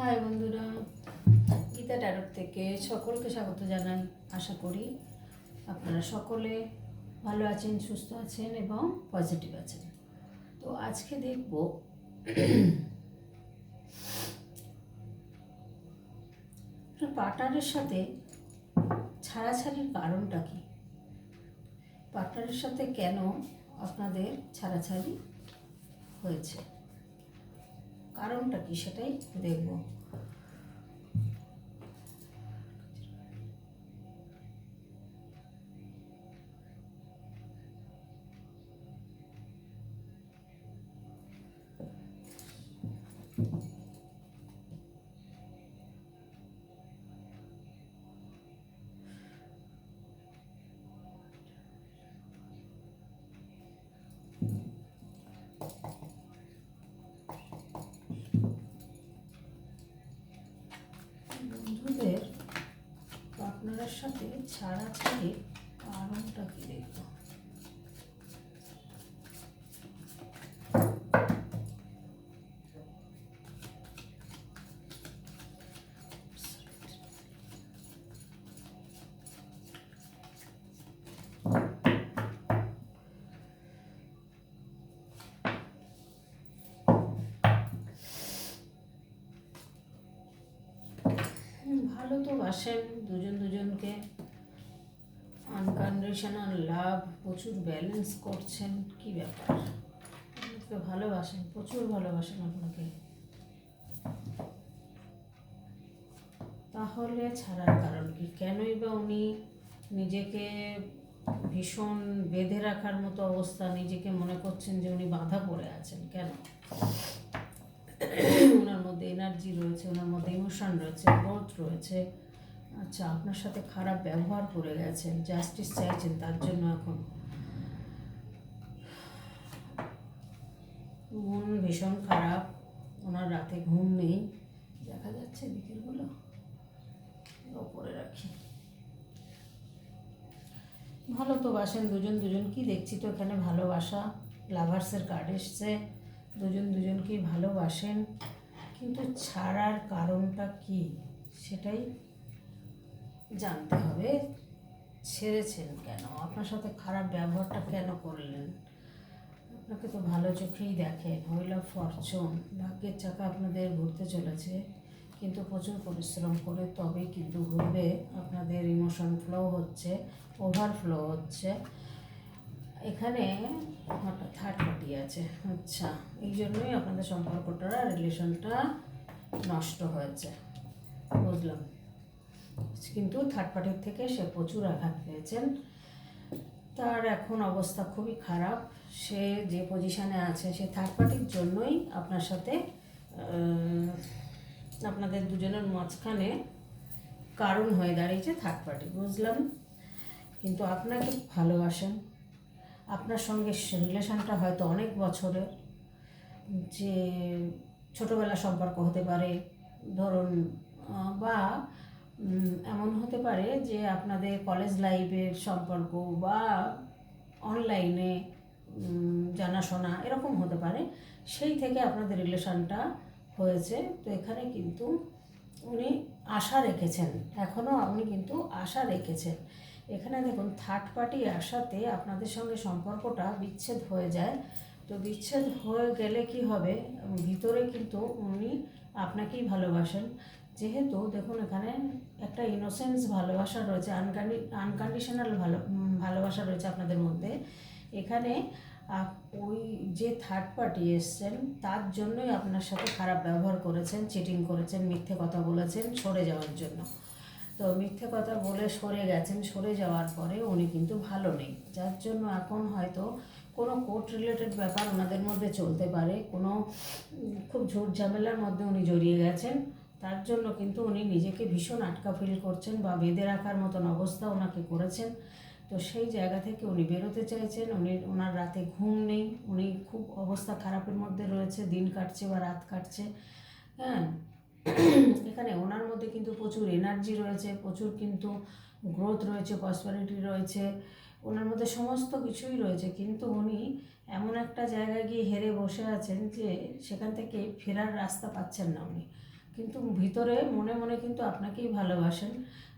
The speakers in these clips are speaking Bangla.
হাই বন্ধুরা, গীতা ট্যারট থেকে সকলকে স্বাগত জানাই, আশা করি আপনারা সকলে ভালো আছেন, সুস্থ আছেন এবং পজিটিভ আছেন। তো আজকে দেখব পার্টনারের সাথে ছাড়াছাড়ির কারণটা কি? পার্টনারের সাথে কেন আপনাদের ছাড়াছাড়ি হয়েছে? কারণটা কি সেটাই দেখব। সাথে ছাড়াছাড়ির কারণটা কি দেখব? ভালো তো বাসেন দুজন দুজনকে আনকন্ডিশনাল লাভ প্রচুর ব্যালেন্স করছেন, কি ব্যাপার? আপনাকে ভালোবাসেন, প্রচুর ভালোবাসেন আপনাকে। তাহলে ছাড়ার কারণ কি? কেনই বা উনি নিজেকে ভীষণ বেঁধে রাখার মতো অবস্থা, নিজেকে মনে করছেন যে উনি বাধা পড়ে আছেন, কেন? ওনার মধ্যে এনার্জি রয়েছে ওনার মধ্যে ইমোশন রয়েছে গ্রোথ রয়েছে। আচ্ছা আপনার সাথে খারাপ ব্যবহার করে গেছেন জাস্টিস চাইছেন, তার জন্য এখন। মন ভীষণ খারাপ, ওনার রাতে ঘুম নেই। দেখা যাচ্ছে বিকেলগুলো ওপরে রাখি। ভালো তো বাসেন, দুজন দুজন কি দেখছি তো এখানে ভালোবাসা। লাভার্সের কার্ড এসছে, দুজন দুজনকেই ভালোবাসেন? কিন্তু ছাড়ার কারণটা কি? সেটাই জানতে হবে, ছেড়েছেন কেন? আপনার সাথে খারাপ ব্যবহারটা কেন করলেন? আপনাকে তো ভালো চোখেই দেখেন হুইল ফরচুন ভাগ্যের চাকা আপনাদের ঘুরতে চলেছে, কিন্তু প্রচুর পরিশ্রম করে তবেই কিন্তু ঘুরবে, আপনাদের ইমোশন ফ্লো হচ্ছে ওভারফ্লো হচ্ছে। এখানে হঠাৎ থার্ড পার্টি আছে আচ্ছা এই জন্যই আপনাদের সম্পর্কটা রিলেশনটা নষ্ট হয়েছে, বুঝলাম। কিন্তু থার্ড পার্টির থেকে সে প্রচুর আঘাত পেয়েছেন। তার এখন অবস্থা খুবই খারাপ। সে যে পজিশানে আছে, সে থার্ড পার্টির জন্যই আপনার সাথে আপনাদের দুজনের মাঝখানে কারণ হয়ে দাঁড়িয়েছে থার্ড পার্টি বুঝলাম। কিন্তু আপনাকে ভালোবাসেন। আপনার সঙ্গে রিলেশনটা হয়তো অনেক বছরের যে ছোটোবেলা সম্পর্ক হতে পারে। ধরুন বা এমন হতে পারে যে আপনাদের কলেজ লাইফের সম্পর্ক বা অনলাইনে জানাশোনা এরকম হতে পারে। সেই থেকে আপনাদের রিলেশনটা হয়েছে। তো এখানে কিন্তু উনি আশা রেখেছেন। এখনও আপনি কিন্তু আশা রেখেছেন। এখানে দেখুন থার্ড পার্টি আসাতে আপনাদের সঙ্গে সম্পর্কটা বিচ্ছেদ হয়ে যায়। তো বিচ্ছেদ হয়ে গেলে কি হবে? ভিতরে কিন্তু উনি আপনাকেই ভালোবাসেন। যেহেতু দেখুন এখানে একটা ইনোসেন্স ভালোবাসা রয়েছে আনকান্ডি আনকন্ডিশনাল ভালো ভালোবাসা রয়েছে আপনাদের মধ্যে। এখানে ওই যে থার্ড পার্টি এসছেন, তার জন্যই আপনার সাথে খারাপ ব্যবহার করেছেন চিটিং করেছেন, মিথ্যে কথা বলেছেন, সরে যাওয়ার জন্য। তো মিথ্যে কথা বলে সরে গেছেন, সরে যাওয়ার পরে উনি কিন্তু ভালো নেই। যার জন্য এখন হয়তো কোনো কোর্ট রিলেটেড ব্যাপার ওনাদের মধ্যে চলতে পারে, কোনো খুব ঝুট ঝামেলার মধ্যে উনি জড়িয়ে গেছেন। তার জন্য কিন্তু উনি নিজেকে ভীষণ আটকা ফিল করছেন বা বেঁধে রাখার মতন অবস্থা ওনাকে করেছেন। তো সেই জায়গা থেকে উনি বেরোতে চাইছেন, উনি, ওনার রাতে ঘুম নেই, উনি খুব অবস্থা খারাপের মধ্যে রয়েছে, দিন কাটছে বা রাত কাটছে। হ্যাঁ এখানে ওনার মধ্যে কিন্তু প্রচুর এনার্জি রয়েছে, প্রচুর কিন্তু গ্রোথ রয়েছে প্রসপারিটি রয়েছে, ওনার মধ্যে সমস্ত কিছুই রয়েছে। কিন্তু উনি এমন একটা জায়গায় গিয়ে হেরে বসে আছেন যে সেখান থেকে ফেরার রাস্তা পাচ্ছেন না উনি। কিন্তু ভিতরে মনে মনে কিন্তু আপনাকেই ভালোবাসেন।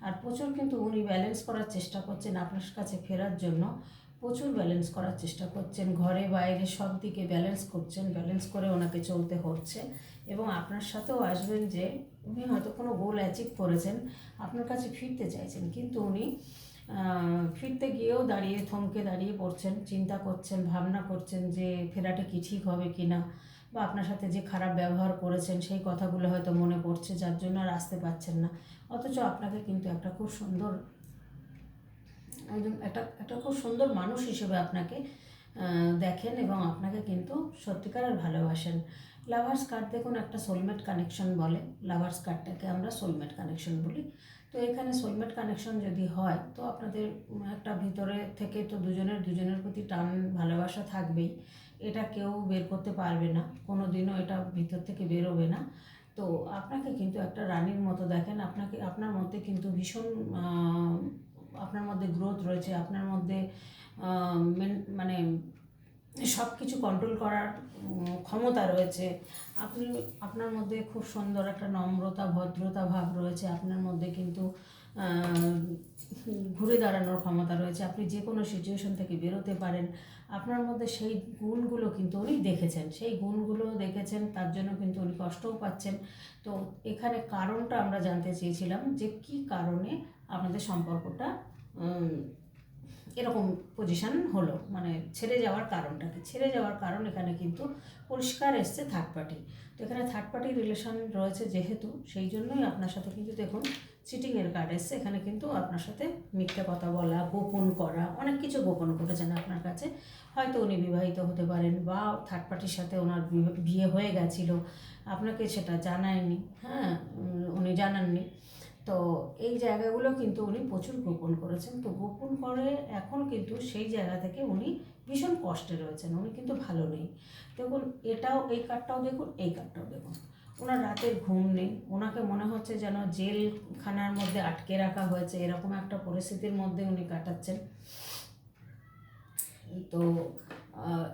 আর প্রচুর কিন্তু উনি ব্যালেন্স করার চেষ্টা করছেন আপনার কাছে ফেরার জন্য। প্রচুর ব্যালেন্স করার চেষ্টা করছেন। ঘরে বাইরে সব দিকে ব্যালেন্স করছেন ব্যালেন্স করে ওনাকে চলতে হচ্ছে। এবং আপনার সাথেও আসবেন যে উনি হয়তো কোনো গোল অ্যাচিভ করেছেন, আপনার কাছে ফিরতে চাইছেন। কিন্তু উনি ফিরতে গিয়েও দাঁড়িয়ে থমকে দাঁড়িয়ে পড়ছেন, চিন্তা করছেন, ভাবনা করছেন যে ফেরাটা কি ঠিক হবে কি না বা আপনার সাথে যে খারাপ ব্যবহার করেছেন, সেই কথাগুলো হয়তো মনে পড়ছে, যার জন্য আর আসতে পারছেন না। অথচ আপনাকে কিন্তু একটা খুব সুন্দর, একদম একটা একটা খুব সুন্দর মানুষ হিসেবে আপনাকে দেখেন এবং আপনাকে কিন্তু সত্যিকারের ভালোবাসেন। লাভার্স কার্ড দেখুন, একটা সোলমেট কানেকশন বলে। লাভার্স কার্ডটাকে আমরা সোলমেট কানেকশন বলি। তো এখানে সোলমেট কানেকশন যদি হয়, তো আপনাদের একটা ভিতরে থেকে তো দুজনের দুজনের প্রতি টান ভালোবাসা থাকবেই। এটা কেউ বের করতে পারবে না কোনো দিনও এটা ভিতর থেকে বেরোবে না। তো আপনাকে কিন্তু একটা রানীর মতো দেখেন, আপনাকে, আপনার মধ্যে কিন্তু ভীষণ আপনার মধ্যে গ্রোথ রয়েছে, আপনার মধ্যে মেন- সব কিছু কন্ট্রোল করার ক্ষমতা রয়েছে। আপনি, আপনার মধ্যে খুব সুন্দর একটা নম্রতা, ভদ্রতা ভাব রয়েছে, আপনার মধ্যে কিন্তু ঘুরে দাঁড়ানোর ক্ষমতা রয়েছে। আপনি যে কোনো সিচুয়েশন থেকে বেরোতে পারেন। আপনার মধ্যে সেই গুণগুলো কিন্তু উনি দেখেছেন। সেই গুণগুলো দেখেছেন, তার জন্য কিন্তু উনি কষ্টও পাচ্ছেন। তো এখানে কারণটা আমরা জানতে চেয়েছিলাম যে কি কারণে আপনাদের সম্পর্কটা এরকম পজিশন হলো। মানে ছেড়ে যাওয়ার কারণটা কি ছেড়ে যাওয়ার কারণ এখানে কিন্তু পরিষ্কার এসছে থার্ড পার্টি তো এখানে থার্ড পার্টি রিলেশন রয়েছে যেহেতু, সেই জন্যই আপনার সাথে কিন্তু দেখুন চিটিংয়ের কার্ড এসছে। এখানে কিন্তু আপনার সাথে মিথ্যা কথা বলা, গোপন করা, অনেক কিছু গোপন করেছেন আপনার কাছে। হয়তো উনি বিবাহিত হতে পারেন বা থার্ড পার্টির সাথে ওনার বিয়ে- বিয়ে হয়ে গেছিল। আপনাকে সেটা জানায়নি হ্যাঁ উনি জানাননি। তো এই জায়গাগুলো কিন্তু উনি প্রচুর গোপন করেছেন। তো গোপন করে এখন কিন্তু সেই জায়গা থেকে উনি ভীষণ কষ্টে রয়েছেন। উনি কিন্তু ভালো নেই। দেখুন, এটাও, এই কার্ডটাও দেখুন, এই কার্ডটাও দেখুন। ওনার রাতের ঘুম নেই। ওনাকে মনে হচ্ছে যেন জেলখানার মধ্যে আটকে রাখা হয়েছে। এরকম একটা পরিস্থিতির মধ্যে উনি কাটাচ্ছেন। তো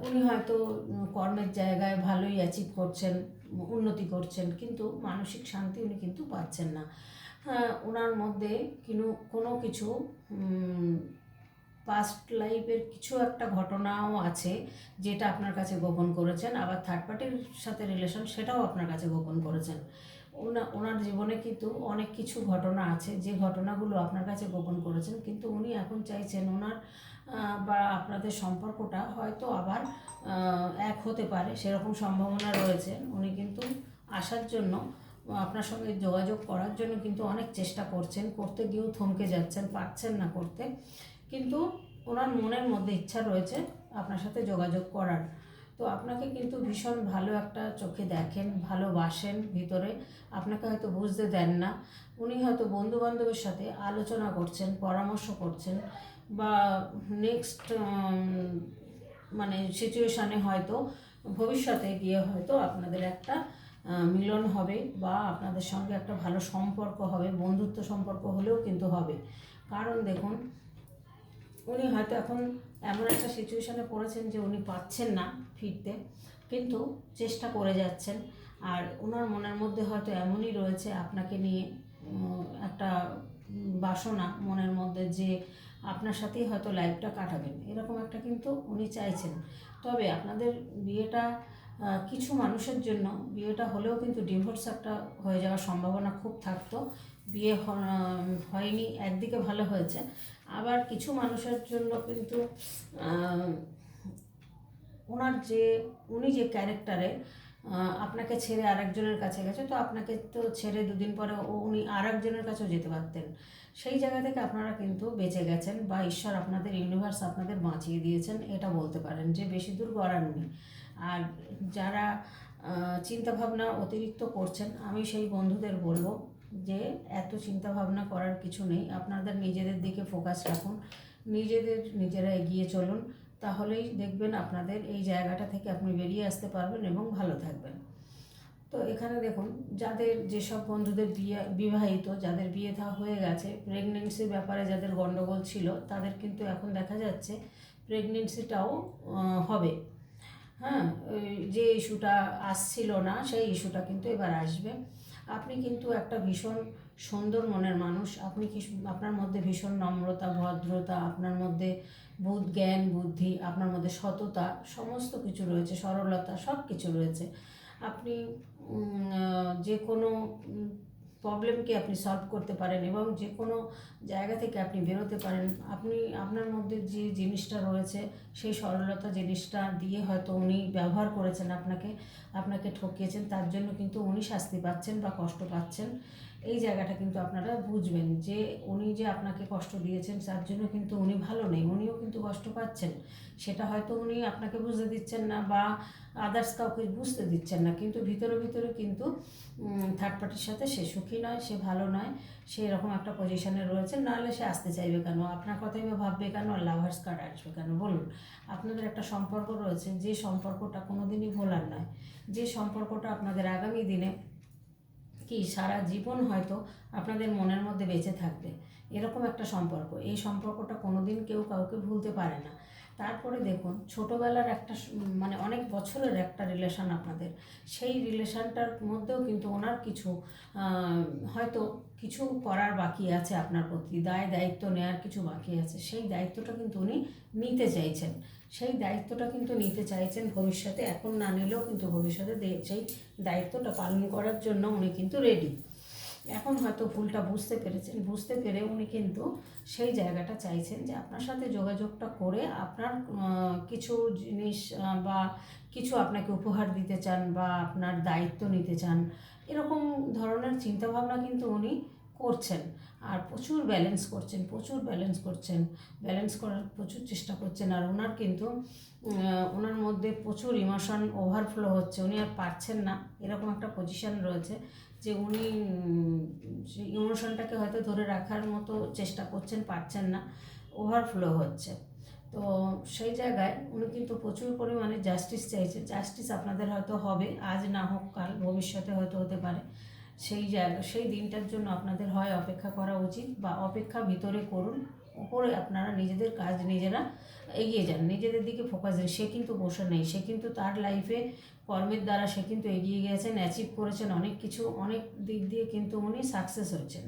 উনি হয়তো কর্মের জায়গায় ভালোই অ্যাচিভ করছেন, উন্নতি করছেন, কিন্তু মানসিক শান্তি উনি কিন্তু পাচ্ছেন না। হ্যাঁ ওনার মধ্যে কিনু কোনো কিছু পাস্ট লাইফের কিছু একটা ঘটনাও আছে যেটা আপনার কাছে গোপন করেছেন, আবার থার্ড পার্টির সাথে রিলেশন সেটাও আপনার কাছে গোপন করেছেন। ওনা, ওনার জীবনে কিন্তু অনেক কিছু ঘটনা আছে, যে ঘটনাগুলো আপনার কাছে গোপন করেছেন, কিন্তু উনি এখন চাইছেন ওনার বা আপনাদের সম্পর্কটা হয়তো আবার এক হতে পারে, সেরকম সম্ভাবনা রয়েছে। উনি কিন্তু আসার জন্য, আপনার সঙ্গে যোগাযোগ করার জন্য কিন্তু অনেক চেষ্টা করছেন, করতে গিয়েও থমকে যাচ্ছেন, পারছেন না করতে। কিন্তু ওনার মনের মধ্যে ইচ্ছা রয়েছে আপনার সাথে যোগাযোগ করার। তো আপনাকে কিন্তু ভীষণ ভালো একটা চোখে দেখেন, ভালোবাসেন ভিতরে। আপনাকে হয়তো বুঝতে দেন না। উনি হয়তো বন্ধু বান্ধবের সাথে আলোচনা করছেন, পরামর্শ করছেন বা নেক্সট মানে সিচুয়েশানে হয়তো ভবিষ্যতে গিয়ে হয়তো আপনাদের একটা মিলন হবে বা আপনাদের সঙ্গে একটা ভালো সম্পর্ক হবে, বন্ধুত্ব সম্পর্ক হলেও কিন্তু হবে। কারণ দেখুন উনি হয়তো এখন এমন একটা সিচুয়েশানে পড়েছেন যে উনি পাচ্ছেন না ফিরতে, কিন্তু চেষ্টা করে যাচ্ছেন। আর ওনার মনের মধ্যে হয়তো এমনই রয়েছে আপনাকে নিয়ে একটা বাসনা মনের মধ্যে যে আপনার সাথেই হয়তো লাইফটা কাটাবেন। এরকম একটা কিন্তু উনি চাইছেন। তবে আপনাদের বিয়েটা কিছু মানুষের জন্য বিয়েটা হলেও কিন্তু ডিভোর্স একটা হয়ে যাওয়ার সম্ভাবনা খুব থাকতো। বিয়ে হয়নি, একদিকে ভালো হয়েছে। আবার কিছু মানুষের জন্য কিন্তু ওনার যে, উনি যে ক্যারেক্টারে আপনাকে ছেড়ে আরেকজনের কাছে গেছে, তো আপনাকে তো ছেড়ে দুদিন পরে ও- উনি আরেকজনের কাছেও যেতে পারতেন। সেই জায়গা থেকে আপনারা কিন্তু বেঁচে গেছেন বা ঈশ্বর আপনাদের ইউনিভার্স আপনাদের বাঁচিয়ে দিয়েছেন, এটা বলতে পারেন যে বেশি দূর গড়াননি। আর যারা চিন্তাভাবনা অতিরিক্ত করছেন, আমি সেই বন্ধুদের বলব যে এত চিন্তা ভাবনা করার কিছু নেই। আপনাদের নিজেদের দিকে ফোকাস রাখুন। নিজেদের, নিজেরা এগিয়ে চলুন। তাহলেই দেখবেন আপনাদের এই জায়গাটা থেকে আপনি বেরিয়ে আসতে পারবেন এবং ভালো থাকবেন। তো এখানে দেখুন, যাদের যেসব বন্ধুদের বিয়ে, বিবাহিত, যাদের বিয়ে থা হয়ে গেছে প্রেগনেন্সির ব্যাপারে যাদের গণ্ডগোল ছিল, তাদের কিন্তু এখন দেখা যাচ্ছে প্রেগনেন্সিটাও হবে। হ্যাঁ যে ইস্যুটা আসছিল না, সেই ইস্যুটা কিন্তু এবার আসবে। আপনি কিন্তু একটা ভীষণ সুন্দর মনের মানুষ। আপনি কি আপনার মধ্যে ভীষণ নম্রতা, ভদ্রতা, আপনার মধ্যে বোধ জ্ঞান, বুদ্ধি, আপনার মধ্যে সততা, সমস্ত কিছু রয়েছে, সরলতা সব কিছু রয়েছে। আপনি যে কোনো প্রবলেমকে আপনি সলভ করতে পারেন এবং যে কোনো জায়গা থেকে আপনি বেরোতে পারেন, আপনি, আপনার মধ্যে যে জিনিসটা রয়েছে, সেই সরলতা জিনিসটা দিয়ে হয়তো উনি ব্যবহার করেছেন আপনাকে আপনাকে ঠকিয়েছেন, তার জন্য কিন্তু উনি শাস্তি পাচ্ছেন বা কষ্ট পাচ্ছেন। এই জায়গাটা কিন্তু আপনারা বুঝবেন যে উনি যে আপনাকে কষ্ট দিয়েছেন, তার জন্য কিন্তু উনি ভালো নেই, উনিও কিন্তু কষ্ট পাচ্ছেন। সেটা হয়তো উনি আপনাকে বুঝতে দিচ্ছেন না বা আদার্স কাউকে বুঝতে দিচ্ছেন না, কিন্তু ভিতরে ভিতরে কিন্তু থার্ড পার্টির সাথে সে সুখী নয়, সে ভালো নয়, সে এরকম একটা পজিশনে রয়েছে, নাহলে সে আসতে চাইবে কেন? আপনার কথাই ভাববে কেন? লাভার্স কার্ড আসবে কেন? বলুন। আপনাদের একটা সম্পর্ক রয়েছে, যে সম্পর্কটা কোনো দিনই ভোলার নয়। যে সম্পর্কটা আপনাদের আগামী দিনে কি সারা জীবন হয়তো আপনাদের মনের মধ্যে বেঁচে থাকবে? এরকম একটা সম্পর্ক। এই সম্পর্কটা কোনোদিন কেউ কাউকে ভুলতে পারে না। তারপরে দেখুন, ছোটোবেলার একটা মানে অনেক বছরের একটা রিলেশন আপনাদের। সেই রিলেশনটার মধ্যেও কিন্তু ওনার কিছু হয়তো কিছু করার বাকি আছে আপনার প্রতি। দায় দায়িত্ব নেওয়ার কিছু বাকি আছে। সেই দায়িত্বটা কিন্তু উনি নিতে চাইছেন। সেই দায়িত্বটা কিন্তু নিতে চাইছেন ভবিষ্যতে, এখন না নিলেও কিন্তু ভবিষ্যতে সেই দায়িত্বটা পালন করার জন্য উনি কিন্তু রেডি এখন হয়তো ভুলটা বুঝতে পেরেছেন, বুঝতে পেরে উনি কিন্তু সেই জায়গাটা চাইছেন যে আপনার সাথে যোগাযোগটা করে আপনার কিছু জিনিস বা কিছু আপনাকে উপহার দিতে চান বা আপনার দায়িত্ব নিতে চান, এরকম ধরনের চিন্তাভাবনা কিন্তু উনি করছেন। আর প্রচুর ব্যালেন্স করছেন, প্রচুর ব্যালেন্স করছেন। ব্যালেন্স করার প্রচুর চেষ্টা করছেন। আর ওনার কিন্তু ওনার মধ্যে প্রচুর ইমোশন ওভারফ্লো হচ্ছে। উনি আর পারছেন না। এরকম একটা পজিশন রয়েছে যে উনি ইমোশনটাকে হয়তো ধরে রাখার মতো চেষ্টা করছেন, পারছেন না। ওভারফ্লো হচ্ছে। তো সেই জায়গায় উনি কিন্তু প্রচুর পরিমাণে জাস্টিস চাইছে জাস্টিস আপনাদের হয়তো হবে। আজ না হোক, কাল ভবিষ্যতে হয়তো হতে পারে। সেই জায়গা, সেই দিনটার জন্য আপনাদের হয় অপেক্ষা করা উচিত বা অপেক্ষা ভিতরে করুন। উপরে আপনারা নিজেদের কাজ নিজেরা এগিয়ে যান। নিজেদের দিকে ফোকাস দিন সে কিন্তু বসে নেই। সে কিন্তু তার লাইফে কর্মের দ্বারা সে কিন্তু এগিয়ে গেছেন অ্যাচিভ করেছেন, অনেক কিছু, অনেক দিক দিয়ে কিন্তু উনি সাকসেস হয়েছেন।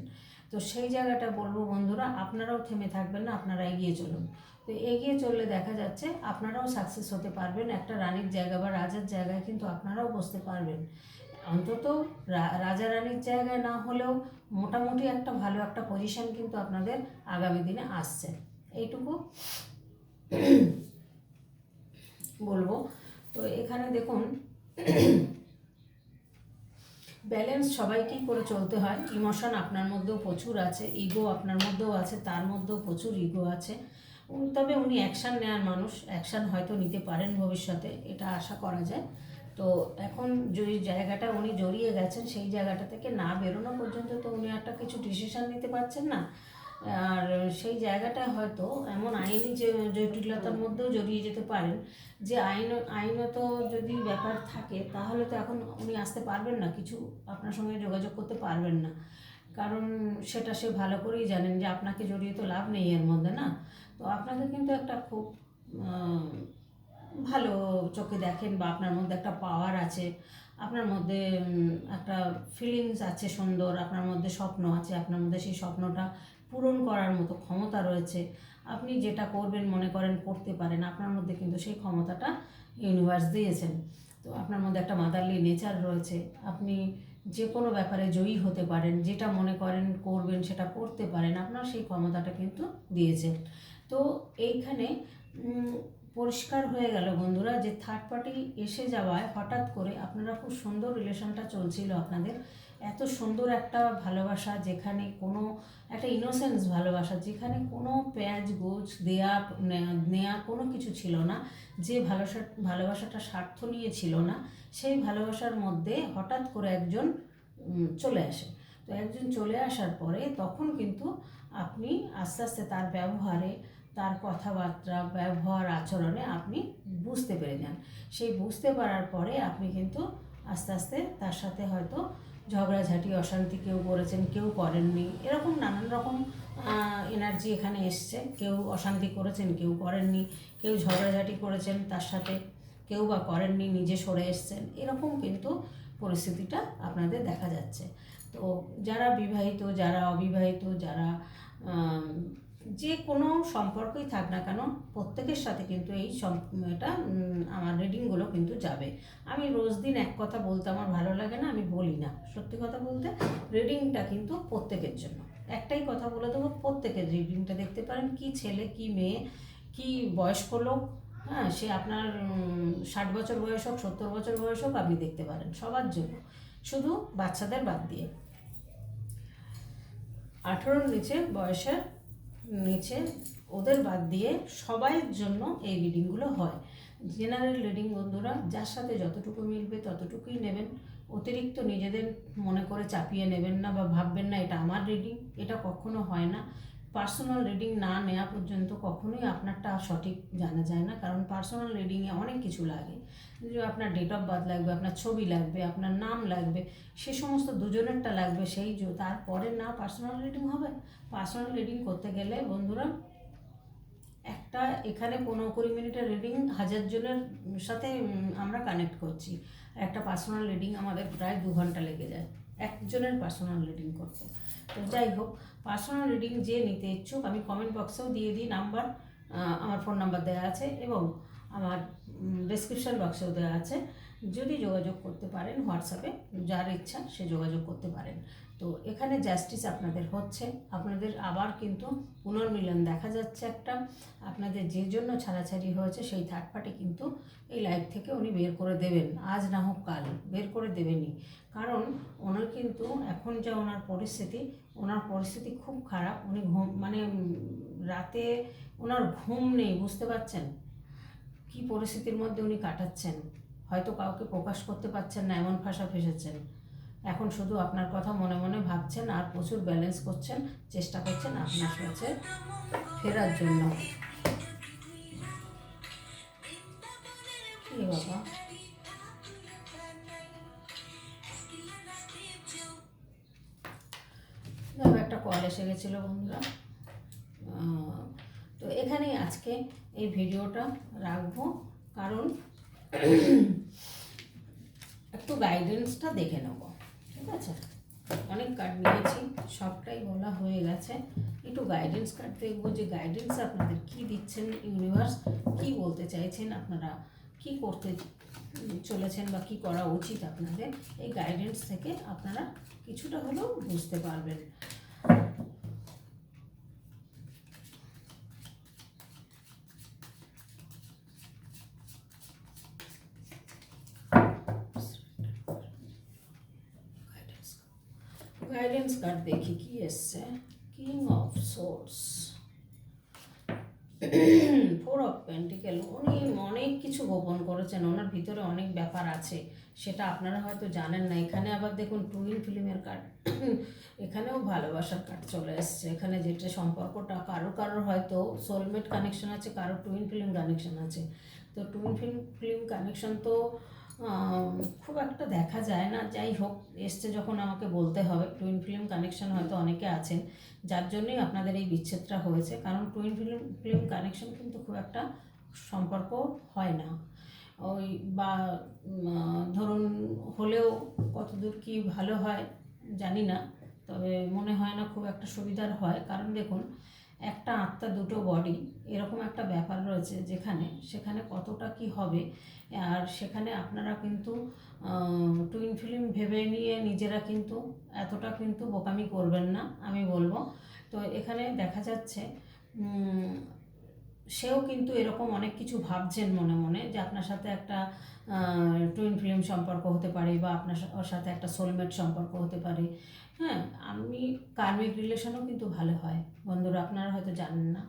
তো সেই জায়গাটা বলব বন্ধুরা, আপনারাও থেমে থাকবেন না, আপনারা এগিয়ে চলুন। তো এগিয়ে চললে দেখা যাচ্ছে আপনারাও সাকসেস হতে পারবেন। একটা রানীর জায়গা বা রাজার জায়গায় কিন্তু আপনারাও বসতে পারবেন। অন্তত রাজা রানীর জায়গায় না হলেও মোটামুটি একটা ভালো একটা পজিশন কিন্তু আপনাদের আগামী দিনে আসছে। এইটুকু বলব। তো এখানে দেখুন ব্যালেন্স সবাইকেই করে চলতে হয়। ইমোশন আপনার মধ্যেও প্রচুর আছে ইগো আপনার মধ্যেও আছে, তার মধ্যেও প্রচুর ইগো আছে। তবে উনি অ্যাকশান নেওয়ার মানুষ অ্যাকশান হয়তো নিতে পারেন ভবিষ্যতে, এটা আশা করা যায়। তো এখন যে জায়গাটা উনি জড়িয়ে গেছেন, সেই জায়গাটা থেকে না বেরোনো পর্যন্ত তো উনি একটা কিছু ডিসিশন নিতে পারছেন না। আর সেই জায়গাটা হয়তো এমন আইনি যে জটিলতার মধ্যেও জড়িয়ে যেতে পারেন, যে আইন, আইনত যদি ব্যাপার থাকে, তাহলে তো এখন উনি আসতে পারবেন না, কিছু আপনার সঙ্গে যোগাযোগ করতে পারবেন না। কারণ সেটা সে ভালো করেই জানেন যে আপনাকে জড়িয়ে তো লাভ নেই এর মধ্যে না। তো আপনাকে কিন্তু একটা খুব ভালো চোখে দেখেন বা আপনার মধ্যে একটা পাওয়ার আছে, আপনার মধ্যে একটা ফিলিংস আছে সুন্দর, আপনার মধ্যে স্বপ্ন আছে, আপনার মধ্যে সেই স্বপ্নটা পূরণ করার মতো ক্ষমতা রয়েছে, আপনি যেটা করবেন মনে করেন করতে পারেন, আপনার মধ্যে কিন্তু সেই ক্ষমতাটা ইউনিভার্স দিয়েছেন। তো আপনার মধ্যে একটা মাদারলি নেচার রয়েছে, আপনি যে কোনো ব্যাপারে জয়ী হতে পারেন, যেটা মনে করেন করবেন সেটা করতে পারেন, আপনার সেই ক্ষমতাটা কিন্তু দিয়েছেন। তো এইখানে পরিষ্কার হয়ে গেল বন্ধুরা যে থার্ড পার্টি এসে যাওয়ায় হঠাৎ করে আপনারা খুব সুন্দর রিলেশনটা চলছিল আপনাদের। এত সুন্দর একটা ভালোবাসা যেখানে কোনো, একটা ইনোসেন্স ভালোবাসা যেখানে কোনো প্যাঁচ গোছ দেয়া, নেয়া- কোনো কিছু ছিল না। যে ভালোবাসা ভালোবাসাটা স্বার্থ নিয়ে ছিল না, সেই ভালোবাসার মধ্যে হঠাৎ করে একজন চলে আসে। তো একজন চলে আসার পরে তখন কিন্তু আপনি আস্তে আস্তে তার ব্যবহারে তার কথাবার্তা, ব্যবহার, আচরণে আপনি বুঝতে পেরে যান। সেই বুঝতে পারার পরে আপনি কিন্তু আস্তে আস্তে তার সাথে হয়তো ঝগড়াঝাটি, অশান্তি কেউ করেছেন, কেউ করেননি, এরকম নানান রকম এনার্জি এখানে এসছে। কেউ অশান্তি করেছেন, কেউ করেননি, কেউ ঝগড়াঝাটি করেছেন তার সাথে, কেউ বা করেননি, নিজে সরে এসছেন, এরকম কিন্তু পরিস্থিতিটা আপনাদের দেখা যাচ্ছে। তো যারা বিবাহিত, যারা অবিবাহিত, যারা যে কোনো সম্পর্কই থাক না কেন, প্রত্যেকের সাথে কিন্তু এই এটা আমার রিডিংগুলো কিন্তু যাবে। আমি রোজ দিন এক কথা বলতে আমার ভালো লাগে না, আমি বলি না। সত্যি কথা বলতে রিডিংটা কিন্তু প্রত্যেকের জন্য। একটাই কথা বলে দেবো, প্রত্যেকের রিডিংটা দেখতে পারেন, কি ছেলে, কি মেয়ে, কি বয়স্ক লোক হ্যাঁ সে আপনার ষাট বছর বয়স হোক, সত্তর বছর বয়স হোক, আপনি দেখতে পারেন, সবার জন্য। শুধু বাচ্চাদের বাদ দিয়ে। আঠেরোর নিচে বয়সের নিচে ওদের বাদ দিয়ে সবাইয়ের জন্য এই রিডিংগুলো হয়। জেনারেল রিডিং বন্ধুরা, যার সাথে যতটুকু মিলবে ততটুকুই নেবেন। অতিরিক্ত নিজেদের মনে করে চাপিয়ে নেবেন না বা ভাববেন না, এটা আমার রিডিং এটা কখনো হয় না। পার্সোনাল রিডিং না নেওয়া পর্যন্ত কখনোই আপনারটা সঠিক জানা যায় না। কারণ পার্সোনাল রিডিংয়ে অনেক কিছু লাগে। যে আপনার ডেট অফ বার্থ লাগবে, আপনার ছবি লাগবে, আপনার নাম লাগবে, সে সমস্ত দুজনেরটা লাগবে সেই যে তারপরে না পার্সোনাল রিডিং হবে। পার্সোনাল রিডিং করতে গেলে বন্ধুরা, একটা এখানে পনেরো কুড়ি মিনিটের রিডিং হাজার জনের সাথে আমরা কানেক্ট করছি। একটা পার্সোনাল রিডিং আমাদের প্রায় দু ঘণ্টা লেগে যায়। একজনের পার্সোনাল রিডিং করতে। তো যাই হোক পার্সোনাল রিডিং যে নিতে ইচ্ছুক, আমি কমেন্ট বক্সেও দিয়ে দিই নাম্বার আমার ফোন নাম্বার দেওয়া আছে এবং আমার ডেসক্রিপশন বক্সেও দেওয়া আছে। যদি যোগাযোগ করতে পারেন হোয়াটসঅ্যাপে যার ইচ্ছা সে যোগাযোগ করতে পারেন। তো এখানে জাস্টিস আপনাদের হচ্ছে। আপনাদের আবার কিন্তু পুনর্মিলন দেখা যাচ্ছে একটা। আপনাদের যে জন্য ছাড়াছাড়ি হয়েছে সেই থার্ড পার্টি কিন্তু এই লাইফ থেকে উনি বের করে দেবেন। আজ না হোক কাল, বের করে দেবেনই। কারণ ওনার কিন্তু এখন যা ওনার পরিস্থিতি ওনার পরিস্থিতি খুব খারাপ। উনি ঘুম মানে রাতে ওনার ঘুম নেই, বুঝতে পারছেন? কি পরিস্থিতির মধ্যে উনি কাটাচ্ছেন? হয়তো কাউকে প্রকাশ করতে পারছেন না, এমন ভাষা ফেসেছেন। এখন শুধু আপনার কথা মনে মনে ভাবছেন আর প্রচুর ব্যালেন্স করছেন, চেষ্টা করছেন আপনার কাছে ফেরার জন্য। এসে গেছিল বন্ধুরা। তো এখানেই আজকে এই ভিডিওটা রাখব। কারণ একটু গাইডেন্সটা দেখে নেব। ঠিক আছে? অনেক কার্ড নিয়েছি, সবটাই বলা হয়ে গেছে। একটু গাইডেন্স কার্ড দেখব যে গাইডেন্স আপনাদের কি দিচ্ছেন ইউনিভার্স কি বলতে চাইছেন আপনারা, কি করতে চলেছেন বা কি করা উচিত আপনাদের, এই গাইডেন্স থেকে আপনারা কিছুটা হলেও বুঝতে পারবেন। গাইডেন্স কার্ড দেখি কি এসছে king of swords four of pentacle উনি অনেক কিছু গোপন করেছেন। ওনার ভিতরে অনেক ব্যাপার আছে। সেটা আপনারা হয়তো জানেন না। এখানে আবার দেখুন টুইন ফিল্মের কার্ড এখানেও ভালোবাসার কার্ড চলে এসছে। এখানে যেটা সম্পর্কটা, কারও কারোর হয়তো সোলমেট কানেকশন আছে, কারও টুইন ফিল্ম কানেকশন আছে। তো টুইন ফিল্ম ফিল্ম কানেকশন তো খুব একটা দেখা যায় না। যাই হোক, এসছে যখন আমাকে বলতে হবে। টুইন ফিল্ম কানেকশন হয়তো অনেকে আছেন, যার জন্যই আপনাদের এই বিচ্ছেদটা হয়েছে। কারণ টুইন ফিল্ম ফিল্ম কানেকশন কিন্তু খুব একটা সম্পর্ক হয় না। ওই বা ধরুন হলেও কতদূর কি ভালো হয় জানি না। তবে মনে হয় না খুব একটা সুবিধার হয়। কারণ দেখুন একটা আত্মা, দুটো বডি এরকম একটা ব্যাপার রয়েছে যেখানে, সেখানে কতটা কি হবে? আর সেখানে আপনারা কিন্তু টুইন ফিল্ম ভেবে নিয়ে নিজেরা কিন্তু এতটা কিন্তু বোকামি করবেন না, আমি বলব। তো এখানে দেখা যাচ্ছে সেও কিন্তু এরকম অনেক কিছু ভাবছেন মনে মনে যে আপনার সাথে একটা টুইন ফিল্ম সম্পর্ক হতে পারে বা আপনার সাথে একটা সোলমেট সম্পর্ক হতে পারে। হ্যাঁ আমি কার্মিক রিলেশনও কিন্তু ভালো হয়। বন্ধুরা, আপনারা হয়তো জানেন না।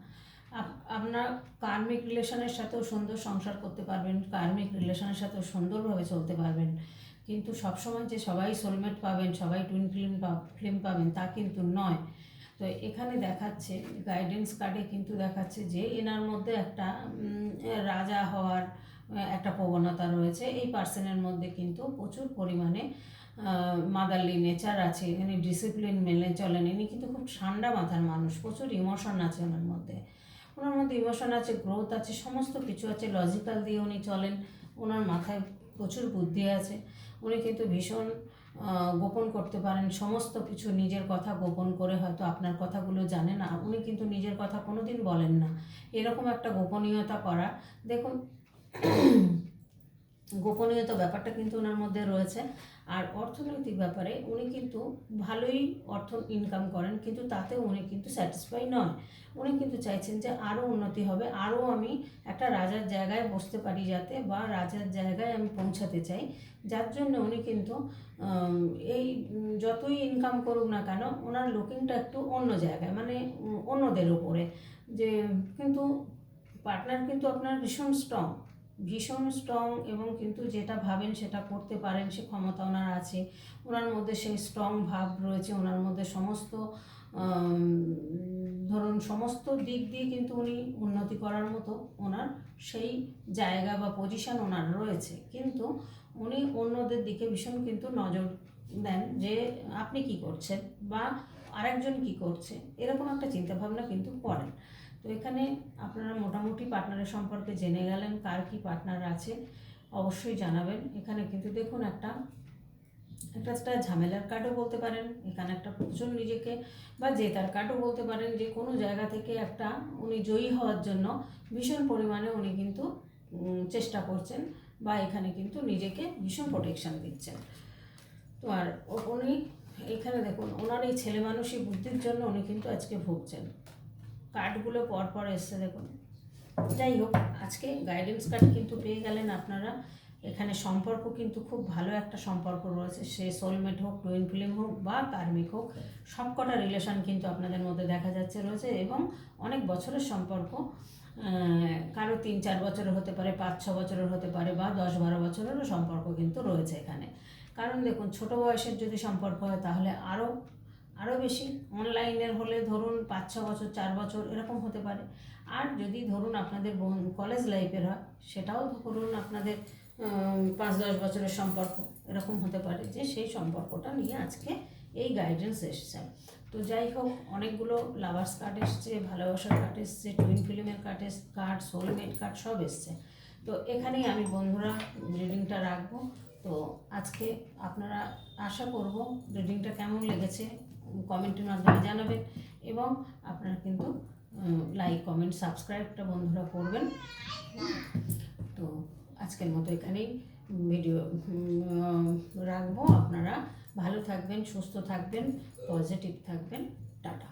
আপনার কার্মিক রিলেশনের সাথেও সুন্দর সংসার করতে পারবেন, কার্মিক রিলেশনের সাথেও সুন্দরভাবে চলতে পারবেন। কিন্তু সবসময় যে সবাই সোলমেট পাবেন, সবাই টুইন ফিল্ম ফিল্ম পাবেন তা কিন্তু নয়। তো এখানে দেখাচ্ছে গাইডেন্স কার্ডে কিন্তু দেখাচ্ছে যে এনার মধ্যে একটা রাজা হওয়ার একটা প্রবণতা রয়েছে। এই পার্সনের মধ্যে কিন্তু প্রচুর পরিমাণে মাদারলি নেচার আছে। এখানে ডিসিপ্লিন মেনে চলেন। ইনি কিন্তু খুব ঠান্ডা মাথার মানুষ। প্রচুর ইমোশন আছে ওনার মধ্যে। ওনার মধ্যে ইমোশন আছে গ্রোথ আছে, সমস্ত কিছু আছে। লজিক্যাল দিয়ে উনি চলেন। ওনার মাথায় প্রচুর বুদ্ধি আছে। উনি কিন্তু ভীষণ গোপন করতে পারেন, সমস্ত কিছু নিজের কথা গোপন করে হয়তো আপনার কথাগুলো জানে না, উনি কিন্তু নিজের কথা কোনোদিন বলেন না। এরকম একটা গোপনীয়তা করা। দেখুন গোপনীয়তা ব্যাপারটা কিন্তু ওনার মধ্যে রয়েছে। আর অর্থনৈতিক ব্যাপারে উনি কিন্তু ভালোই অর্থ ইনকাম করেন, কিন্তু তাতে উনি কিন্তু স্যাটিসফাই নয়। উনি কিন্তু চাইছেন যে আরও উন্নতি হবে আরও আমি একটা রাজার জায়গায় বসতে পারি যাতে বা রাজার জায়গায় আমি পৌঁছাতে চাই। যার জন্য উনি কিন্তু এই যতই ইনকাম করুক না কেন, ওনার লুকিংটা একটু অন্য জায়গায় মানে অন্যদের উপরে। যে কিন্তু পার্টনার কিন্তু আপনার ভীষণ স্ট্রং ভীষণ স্ট্রং এবং কিন্তু যেটা ভাবেন সেটা করতে পারেন, সে ক্ষমতা ওনার আছে। ওনার মধ্যে সেই স্ট্রং ভাব রয়েছে, ওনার মধ্যে সমস্ত ধরুন সমস্ত দিক দিয়ে কিন্তু উনি উন্নতি করার মতো ওনার সেই জায়গা বা পজিশন ওনার রয়েছে। কিন্তু উনি অন্যদের দিকে ভীষণ কিন্তু নজর দেন যে আপনি কি করছেন বা আরেকজন কি করছে, এরকম একটা চিন্তাভাবনা কিন্তু করেন। তো এখানে আপনারা মোটামুটি পার্টনারের সম্পর্কে জেনে গেলেন, কার কি পার্টনার আছে, অবশ্যই জানাবেন। এখানে কিন্তু দেখুন একটা একটা ঝামেলার কার্ডও বলতে পারেন, এখানে একটা প্রচুর নিজেকে, বা জেতার কার্ডও বলতে পারেন যে কোনো জায়গা থেকে একটা উনি জয়ী হওয়ার জন্য ভীষণ পরিমাণে উনি কিন্তু চেষ্টা করছেন, বা এখানে কিন্তু নিজেকে ভীষণ প্রোটেকশন দিচ্ছেন। তো আর উনি, এখানে দেখুন, ওনার এই ছেলে মানুষই বুদ্ধির জন্য উনি কিন্তু আজকে ভুগছেন। কার্ডগুলো পরপর পর এসছে দেখুন। যাই হোক, আজকে গাইডেন্স কার্ড কিন্তু পেয়ে গেলেন আপনারা। এখানে সম্পর্ক কিন্তু খুব ভালো একটা সম্পর্ক রয়েছে। সে সোলমেট হোক টুইন ফিল্ম হোক বা কার্মিক হোক, সবকটা রিলেশন কিন্তু আপনাদের মধ্যে দেখা যাচ্ছে রয়েছে এবং অনেক বছরের সম্পর্ক। কারও তিন চার বছরের হতে পারে, পাঁচ ছ বছরের হতে পারে বা দশ বারো বছরেরও সম্পর্ক কিন্তু রয়েছে এখানে। কারণ দেখুন, ছোট বয়সের যদি সম্পর্ক হয় তাহলে আরও আরও বেশি অনলাইনের হলে ধরুন পাঁচ, ছ বছর, চার বছর, এরকম হতে পারে। আর যদি ধরুন আপনাদের কলেজ লাইফের হয়, সেটাও ধরুন আপনাদের পাঁচ, দশ বছরের সম্পর্ক, এরকম হতে পারে যে সেই সম্পর্কটা নিয়ে আজকে এই গাইডেন্স এসছে। তো যাই হোক, অনেকগুলো লাভার্স কার্ড এসছে, ভালোবাসার কার্ড এসছে টুইন ফিল্মের card ace card soulmate card সব এসছে। তো এখানেই আমি বন্ধুরা রিডিংটা রাখব। তো আজকে আপনারা আশা করব রিডিংটা কেমন লেগেছে কমেন্টের মাধ্যমে জানাবেন এবং আপনারা কিন্তু লাইক কমেন্ট সাবস্ক্রাইবটা বন্ধুরা করবেন। তো আজকের মতো এখানেই ভিডিও রাখব। আপনারা ভালো থাকবেন, সুস্থ থাকবেন পজিটিভ থাকবেন। টাটা।